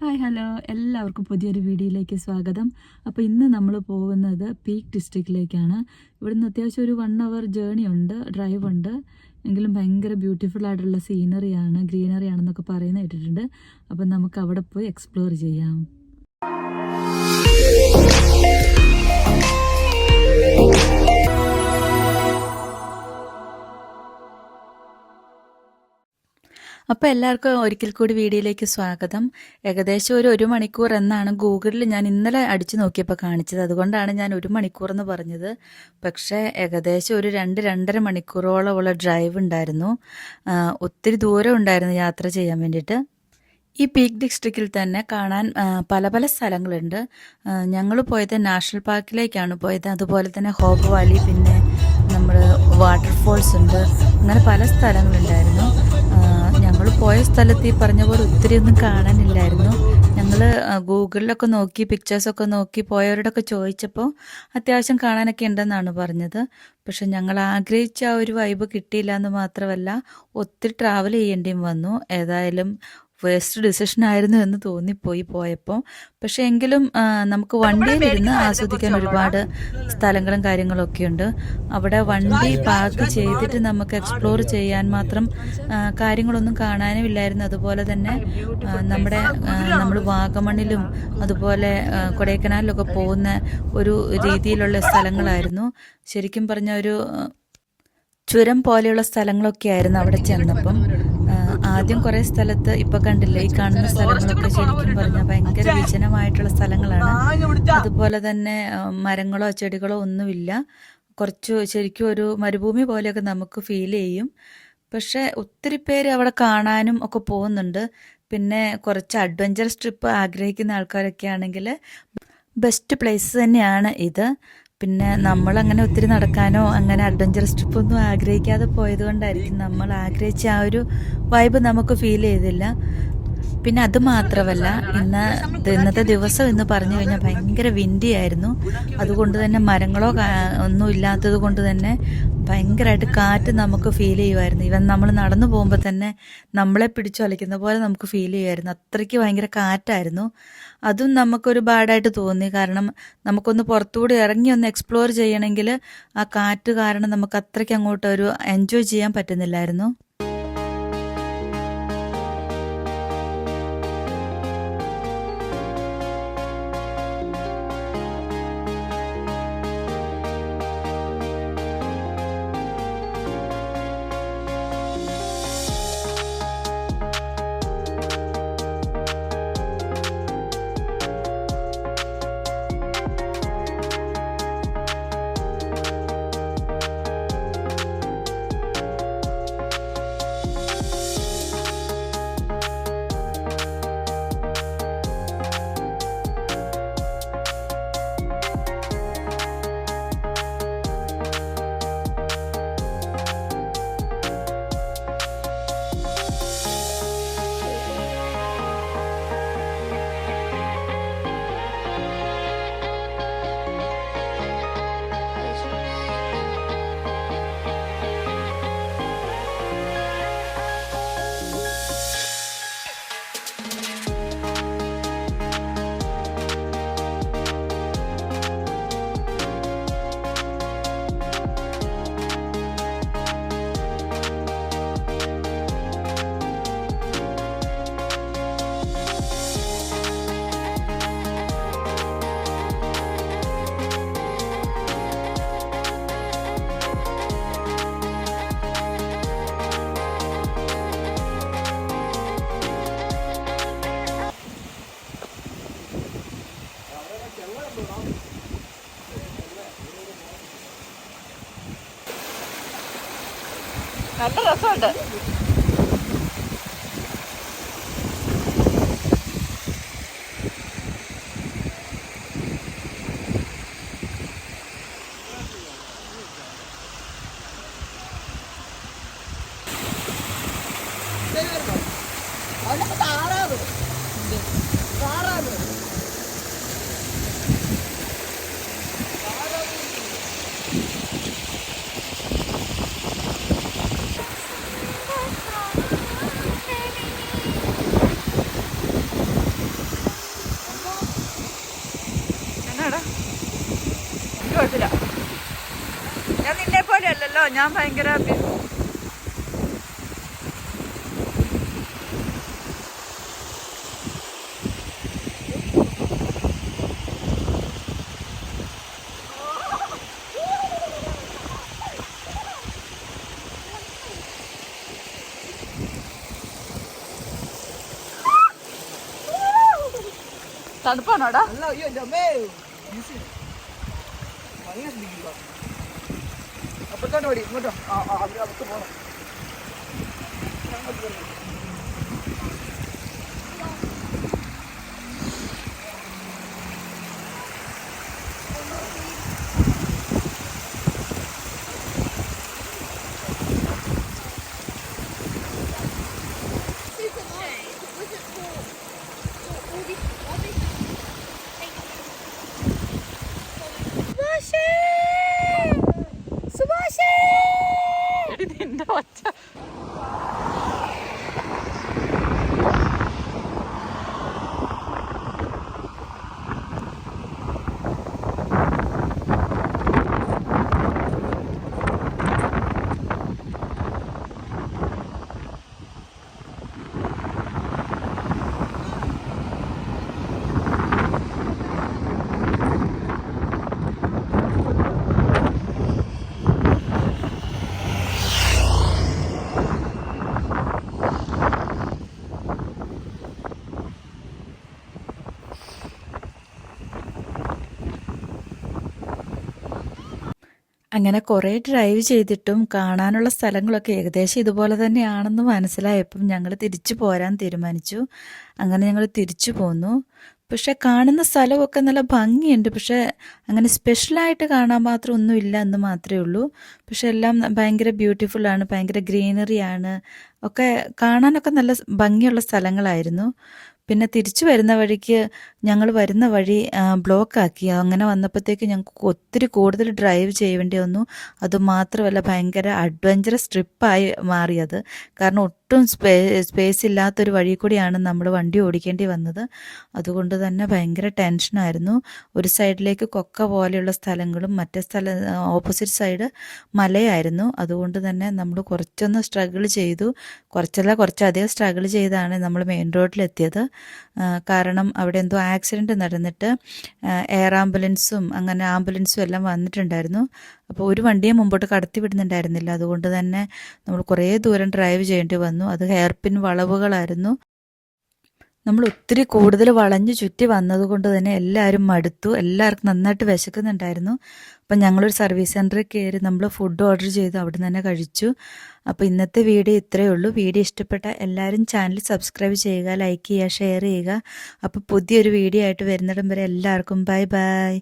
Hi hello എല്ലാവർക്കും പുതിയൊരു വീഡിയോയിലേക്ക് സ്വാഗതം. അപ്പോൾ ഇന്ന് നമ്മൾ പോകുന്നത് പീക്ക് ഡിസ്ട്രിക്റ്റിലേക്കാണ് ഇവിടുന്ന് അത്യാവശ്യം ഒരു വൺ അവർ ജേണി ഉണ്ട് ഡ്രൈവ് ഉണ്ട്. എങ്കിലും ഭയങ്കര ബ്യൂട്ടിഫുൾ ആയിട്ടുള്ള സീനറിയാണ് ഗ്രീനറി ആണെന്നൊക്കെ പറയുന്നത് കേട്ടിട്ടുണ്ട്. അപ്പം നമുക്ക് അവിടെ പോയി എക്സ്പ്ലോർ ചെയ്യാം. അപ്പോൾ എല്ലാവർക്കും ഒരിക്കൽ കൂടി വീഡിയോയിലേക്ക് സ്വാഗതം. ഏകദേശം ഒരു ഒരു മണിക്കൂർ എന്നാണ് ഗൂഗിളിൽ ഞാൻ ഇന്നലെ അടിച്ചു നോക്കിയപ്പോൾ കാണിച്ചത്. അതുകൊണ്ടാണ് ഞാൻ ഒരു മണിക്കൂർ എന്ന് പറഞ്ഞത്. പക്ഷേ ഏകദേശം ഒരു രണ്ട് രണ്ടര മണിക്കൂറോളമുള്ള ഡ്രൈവ് ഉണ്ടായിരുന്നു. ഒത്തിരി ദൂരം ഉണ്ടായിരുന്നു യാത്ര ചെയ്യാൻ വേണ്ടിയിട്ട്. ഈ പീക്ക് ഡിസ്ട്രിക്റ്റിൽ തന്നെ കാണാൻ പല പല സ്ഥലങ്ങളുണ്ട്. ഞങ്ങൾ പോയത് നാഷണൽ പാർക്കിലേക്കാണ് പോയത്. അതുപോലെ തന്നെ ഹോപ്പ് വാലി പിന്നെ നമ്മൾ വാട്ടർഫോൾസ് ഉണ്ട്. അങ്ങനെ പല സ്ഥലങ്ങളുണ്ടായിരുന്നു. പോയ സ്ഥലത്ത് ഈ പറഞ്ഞ പോലെ ഒത്തിരി ഒന്നും കാണാനില്ലായിരുന്നു. ഞങ്ങൾ ഗൂഗിളിലൊക്കെ നോക്കി പിക്ചേഴ്സൊക്കെ നോക്കി പോയവരോടൊക്കെ ചോദിച്ചപ്പോൾ അത്യാവശ്യം കാണാനൊക്കെ ഉണ്ടെന്നാണ് പറഞ്ഞത്. പക്ഷെ ഞങ്ങൾ ആഗ്രഹിച്ച ആ ഒരു വൈബ് കിട്ടിയില്ല എന്ന് മാത്രമല്ല ഒത്തിരി ട്രാവൽ ചെയ്യേണ്ടിയും വന്നു. ഏതായാലും വേസ്റ്റ് ഡിസിഷൻ ആയിരുന്നു എന്ന് തോന്നിപ്പോയി പോയപ്പോൾ. പക്ഷെ എങ്കിലും നമുക്ക് വണ്ടിയിലിരുന്ന് ആസ്വദിക്കാൻ ഒരുപാട് സ്ഥലങ്ങളും കാര്യങ്ങളും ഒക്കെ ഉണ്ട്. അവിടെ വണ്ടി പാർക്ക് ചെയ്തിട്ട് നമുക്ക് എക്സ്പ്ലോർ ചെയ്യാൻ മാത്രം കാര്യങ്ങളൊന്നും കാണാനും ഇല്ലായിരുന്നു അതുപോലെ തന്നെ നമ്മുടെ നമ്മൾ വാഗമണ്ണിലും അതുപോലെ കൊടൈക്കനാലിലൊക്കെ പോകുന്ന ഒരു രീതിയിലുള്ള സ്ഥലങ്ങളായിരുന്നു. ശരിക്കും പറഞ്ഞ ഒരു ചുരം പോലെയുള്ള സ്ഥലങ്ങളൊക്കെ ആയിരുന്നു അവിടെ ചെന്നപ്പം. ആദ്യം കുറെ സ്ഥലത്ത് ഇപ്പൊ കണ്ടില്ലേ ഈ കാണുന്ന സ്ഥലങ്ങളൊക്കെ ശരിക്കും പറഞ്ഞാൽ ഭയങ്കര വിജനമായിട്ടുള്ള സ്ഥലങ്ങളാണ്. അതുപോലെ തന്നെ മരങ്ങളോ ചെടികളോ ഒന്നുമില്ല. കുറച്ച് ശരിക്കും ഒരു മരുഭൂമി പോലെയൊക്കെ നമുക്ക് ഫീൽ ചെയ്യും. പക്ഷെ ഒത്തിരി പേര് അവിടെ കാണാനും ഒക്കെ പോകുന്നുണ്ട്. പിന്നെ കുറച്ച് അഡ്വഞ്ചറസ് ട്രിപ്പ് ആഗ്രഹിക്കുന്ന ആൾക്കാരൊക്കെ ആണെങ്കിൽ ബെസ്റ്റ് പ്ലേസ് തന്നെയാണ് ഇത്. പിന്നെ നമ്മൾ അങ്ങനെ ഒത്തിരി നടക്കാനോ അങ്ങനെ അഡ്വഞ്ചറസ് ട്രിപ്പൊന്നും ആഗ്രഹിക്കാതെ പോയത് കൊണ്ടായിരിക്കും നമ്മൾ ആഗ്രഹിച്ച ആ ഒരു വൈബ് നമുക്ക് ഫീൽ ചെയ്തില്ല. പിന്നെ അത് മാത്രമല്ല ഇന്ന് ഇന്നത്തെ ദിവസം എന്ന് പറഞ്ഞു കഴിഞ്ഞാൽ ഭയങ്കര വിൻഡി ആയിരുന്നു. അതുകൊണ്ട് തന്നെ മരങ്ങളോ ഒന്നും ഇല്ലാത്തത് കൊണ്ട് തന്നെ ഭയങ്കരമായിട്ട് കാറ്റ് നമുക്ക് ഫീൽ ചെയ്യുമായിരുന്നു. ഇവൻ നമ്മൾ നടന്നു പോകുമ്പോൾ തന്നെ നമ്മളെ പിടിച്ചു വലിക്കുന്ന പോലെ നമുക്ക് ഫീൽ ചെയ്യുമായിരുന്നു. അത്രയ്ക്ക് ഭയങ്കര കാറ്റായിരുന്നു. അതും നമുക്കൊരു ബാഡായിട്ട് തോന്നി. കാരണം നമുക്കൊന്ന് പുറത്തുകൂടി ഇറങ്ങി ഒന്ന് എക്സ്പ്ലോർ ചെയ്യണമെങ്കിൽ ആ കാറ്റ് കാരണം നമുക്ക് അത്രയ്ക്ക് അങ്ങോട്ട് ഒരു എൻജോയ് ചെയ്യാൻ പറ്റുന്നില്ലായിരുന്നു. നല്ല രസമുണ്ട്. എനിക്ക് കുഴപ്പമില്ല ഞാൻ നിന്നെ പോലെ അല്ലല്ലോ ഞാൻ ഭയങ്കര തണുപ്പാണോടാ? അല്ല അയ്യോ അപ്പത്തോട്ട് പടി ഇങ്ങോട്ടോ ആ അവിടെ അവർക്ക് പോകണം അങ്ങനെ കുറേ ഡ്രൈവ് ചെയ്തിട്ടും കാണാനുള്ള സ്ഥലങ്ങളൊക്കെ ഏകദേശം ഇതുപോലെ തന്നെയാണെന്ന് മനസ്സിലായപ്പം ഞങ്ങൾ തിരിച്ചു പോരാൻ തീരുമാനിച്ചു. അങ്ങനെ ഞങ്ങൾ തിരിച്ചു പോന്നു. പക്ഷെ കാണുന്ന സ്ഥലമൊക്കെ നല്ല ഭംഗിയുണ്ട്. പക്ഷെ അങ്ങനെ സ്പെഷ്യലായിട്ട് കാണാൻ മാത്രം ഒന്നുമില്ല എന്ന് മാത്രമേ ഉള്ളൂ. പക്ഷെ എല്ലാം ഭയങ്കര ബ്യൂട്ടിഫുള്ളാണ് ഭയങ്കര ഗ്രീനറിയാണ് ഒക്കെ കാണാനൊക്കെ നല്ല ഭംഗിയുള്ള സ്ഥലങ്ങളായിരുന്നു. പിന്നെ തിരിച്ചു വരുന്ന വഴിക്ക് ഞങ്ങൾ വരുന്ന വഴി ബ്ലോക്ക് ആക്കി അങ്ങനെ വന്നപ്പോഴത്തേക്ക് ഞങ്ങൾക്ക് ഒത്തിരി കൂടുതൽ ഡ്രൈവ് ചെയ്യേണ്ടി വന്നു. അതുമാത്രമല്ല ഭയങ്കര അഡ്വഞ്ചറസ് ട്രിപ്പായി മാറിയത്. കാരണം ഒട്ടും സ്പേ സ്പേസ് ഇല്ലാത്തൊരു വഴി കൂടിയാണ് നമ്മൾ വണ്ടി ഓടിക്കേണ്ടി വന്നത്. അതുകൊണ്ട് തന്നെ ഭയങ്കര ടെൻഷനായിരുന്നു ഒരു സൈഡിലേക്ക് കൊക്ക പോലെയുള്ള സ്ഥലങ്ങളും മറ്റേ സ്ഥല ഓപ്പോസിറ്റ് സൈഡ് മലയായിരുന്നു. അതുകൊണ്ട് തന്നെ നമ്മൾ കുറച്ചൊന്ന് സ്ട്രഗിൾ ചെയ്തു. കുറച്ചല്ല കുറച്ചധികം സ്ട്രഗിൾ ചെയ്താണ് നമ്മൾ മെയിൻ റോഡിലെത്തിയത് കാരണം അവിടെ എന്തോ ആക്സിഡന്റ് നടന്നിട്ട് എയർ ആംബുലൻസും അങ്ങനെ ആംബുലൻസും എല്ലാം വന്നിട്ടുണ്ടായിരുന്നു. അപ്പോൾ ഒരു വണ്ടിയെ മുമ്പോട്ട് കടത്തി വിടുന്നുണ്ടായിരുന്നില്ല. അതുകൊണ്ട് തന്നെ നമ്മൾ കുറേ ദൂരം ഡ്രൈവ് ചെയ്യേണ്ടി വന്നു. അത് ഹെയർപിൻ വളവുകളായിരുന്നു. നമ്മൾ ഒത്തിരി കൂടുതൽ വളഞ്ഞു ചുറ്റി വന്നതുകൊണ്ട് തന്നെ എല്ലാവരും മടുത്തു. എല്ലാവർക്കും നന്നായിട്ട് വിശക്കുന്നുണ്ടായിരുന്നു. അപ്പം ഞങ്ങളൊരു സർവീസ് സെന്ററിൽ കയറി നമ്മൾ ഫുഡ് ഓർഡർ ചെയ്ത്. അവിടെ തന്നെ കഴിച്ചു. അപ്പോൾ ഇന്നത്തെ വീഡിയോ ഇത്രയേ ഉള്ളൂ. വീഡിയോ ഇഷ്ടപ്പെട്ട എല്ലാവരും ചാനൽ സബ്സ്ക്രൈബ് ചെയ്യുക ലൈക്ക് ചെയ്യുക ഷെയർ ചെയ്യുക. അപ്പോൾ പുതിയൊരു വീഡിയോ ആയിട്ട് വരുന്നിടം വരെ എല്ലാവർക്കും ബൈ ബൈ